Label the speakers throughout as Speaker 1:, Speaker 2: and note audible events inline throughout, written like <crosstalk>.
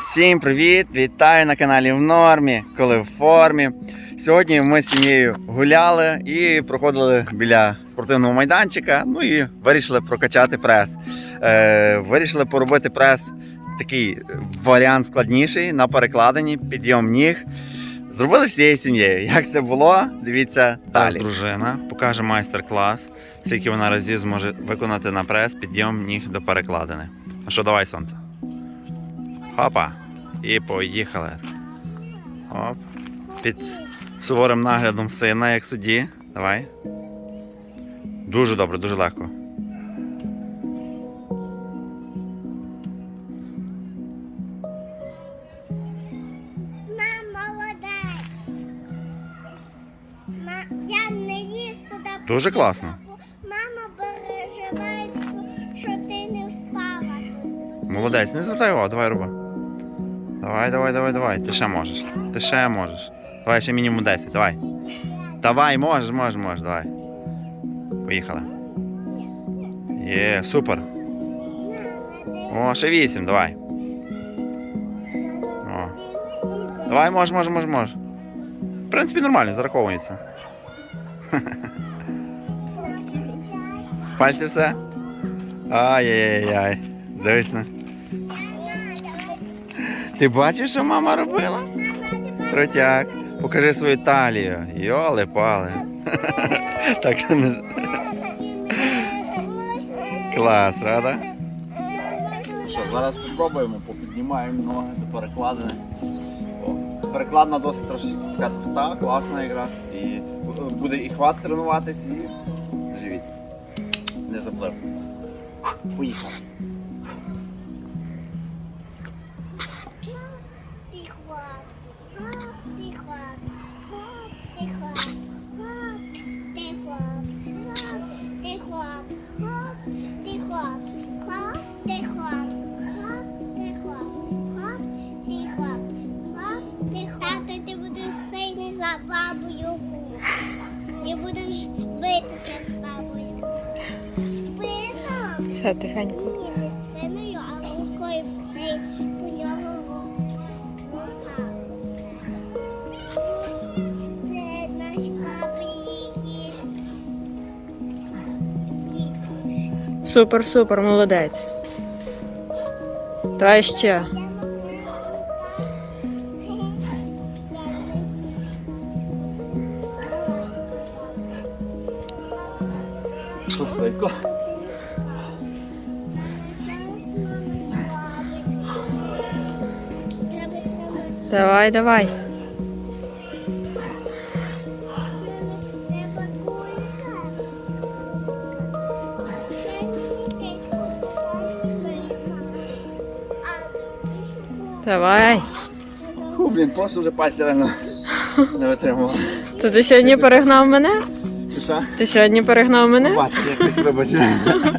Speaker 1: Всім привіт! Вітаю на каналі в нормі, коли в формі. Сьогодні ми з сім'єю гуляли і проходили біля спортивного майданчика. Ну і вирішили прокачати прес. Е, вирішили поробити прес такий варіант складніший на перекладині, підйом ніг. Зробили всією сім'єю. Як це було? Дивіться далі. Дружина покаже майстер-клас, скільки вона разів зможе виконати на прес підйом ніг до перекладини. Ну що, давай, сонце. Хопа. І поїхали. Оп. Під суворим наглядом сина, як судді. Давай. Дуже добре, дуже легко.
Speaker 2: Я не їз туди.
Speaker 1: Дуже класно.
Speaker 2: Мама переживає, що ти не впала.
Speaker 1: Молодець, не звертай увагу, давай роби. Давай, давай, давай, давай. Ти ще можеш. Ти ще можеш. Давай ще мінімум 10, давай. Давай, можеш, можеш, можеш, давай. Поїхали. Є, супер. О, ще 8, давай. О. Давай, можеш, можеш, можеш, можеш. В принципі, нормально, зараховується. <laughs> Пальці все? Ай-яй-яй. Дивись на. Ти бачиш, що мама робила? Крутяк. Покажи свою талію. Йоли пали. <laughs> Так не. Клас, рада? Що, зараз спробуємо, попіднімаємо ноги до перекладини. О, перекладина досить трошечки така товста, класна якраз. І буде і хват тренуватись, і живіть. Не заплив. Поїхали.
Speaker 3: Все тихенько.
Speaker 2: Ні, не спиною, а рукою в неї по нього. Це наш великий ліс.
Speaker 3: Супер, супер, молодець. Давай ще.
Speaker 1: Слизько?
Speaker 3: Давай, давай. Давай.
Speaker 1: Фу, блін, просто вже пальці реально не витримував.
Speaker 3: То ти сьогодні перегнав мене?
Speaker 1: Чи що?
Speaker 3: Ти сьогодні перегнав мене?
Speaker 1: Бачиш, якось вибачаю.
Speaker 2: А тепер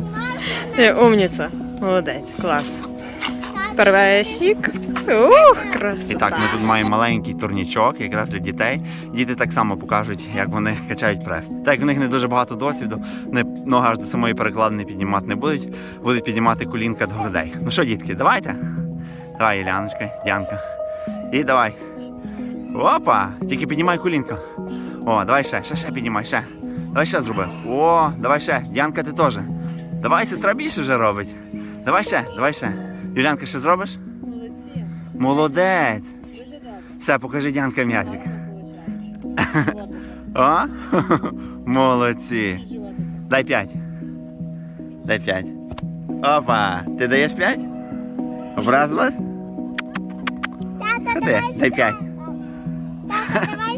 Speaker 2: можна
Speaker 3: Ти умніця. Молодець, клас. Первесік. Ух, красота.
Speaker 1: І так, ми тут маємо маленький турнічок, якраз для дітей. Діти так само покажуть, як вони качають прес. Так як в них не дуже багато досвіду, вони ноги аж до самої перекладини піднімати не будуть, будуть піднімати колінка до грудей. Ну що, дітки, давайте. Давай, Іляночка, Дянка. І давай. Опа! Тільки піднімай колінка. О, давай ще, ще, ще піднімай, ще. Давай ще зроби. О, давай ще. Дянка, ти теж. Давай, сестра більше вже робить. Давай ще, давай ще. Юлянка, ще зробиш?
Speaker 3: Молодці.
Speaker 1: Молодець.
Speaker 3: Дуже добре.
Speaker 1: Все, покажи Дянка м'язик. О? <laughs> <laughs> Молодці. Дай п'ять. Дай п'ять. Опа. Ти даєш п'ять? Образилась? Ходи, дай п'ять.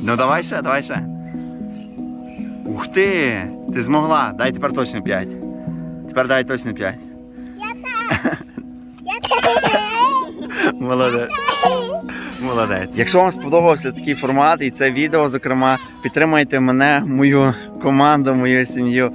Speaker 1: Ну давай ще, давай ще. Ух ти! Ти змогла. Дай тепер точно п'ять. Тепер дай точно п'ять. Молодець. Молодець. Якщо вам сподобався такий формат і це відео, зокрема, підтримайте мене, мою команду, мою сім'ю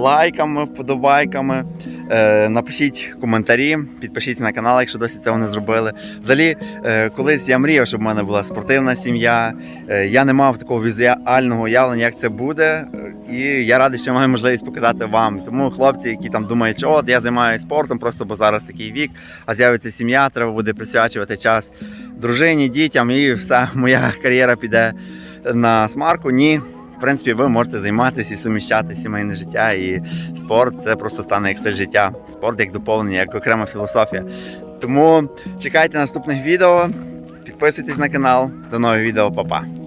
Speaker 1: лайками, вподобайками. Е, Напишіть коментарі, підпишіться на канал, якщо досі цього не зробили. Взагалі, е, колись я мріяв, щоб в мене була спортивна сім'я. Е, Я не мав такого візуального уявлення, як це буде. І я радий, що маю можливість показати вам. Тому хлопці, які там думають, що от я займаюся спортом, просто бо зараз такий вік, а з'явиться сім'я, треба буде присвячувати час дружині, дітям, і вся моя <laughs> кар'єра піде на смарку. Ні. В принципі, ви можете займатися і суміщати сімейне життя і спорт. Це просто стане як стиль життя. Спорт як доповнення, як окрема філософія. Тому чекайте наступних відео, підписуйтесь на канал. До нових відео, па-па.